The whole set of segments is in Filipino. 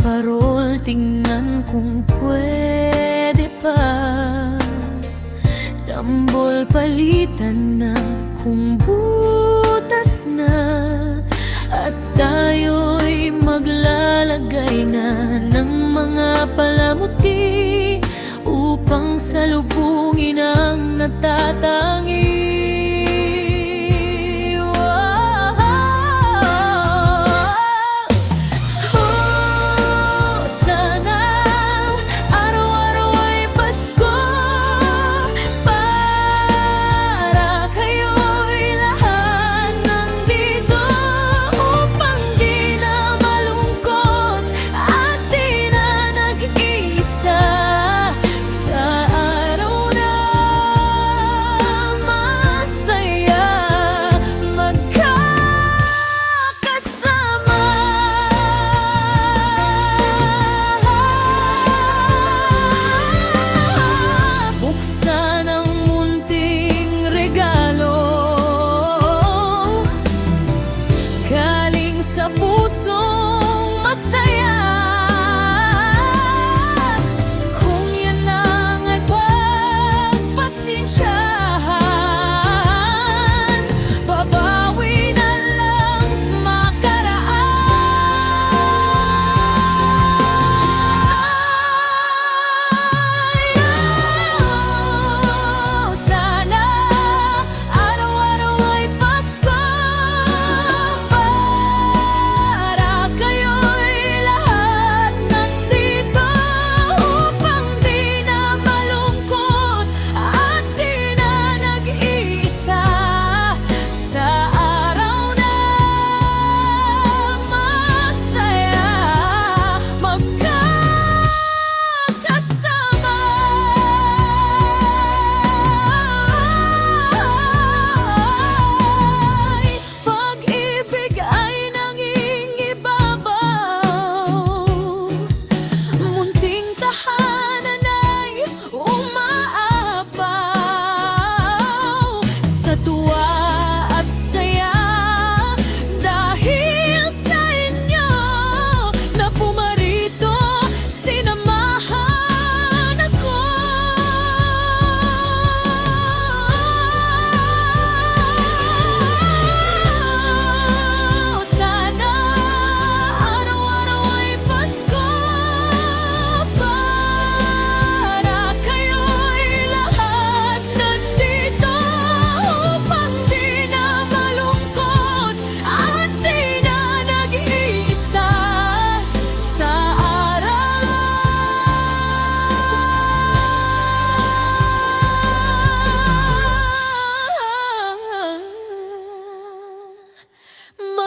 Parol, tingnan kung pwede pa. Tambol palitan na kung butas na. At tayo'y maglalagay na ng mga palamuti Upang salubungin ang natatag galing sa pusong masaya. why.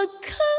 可。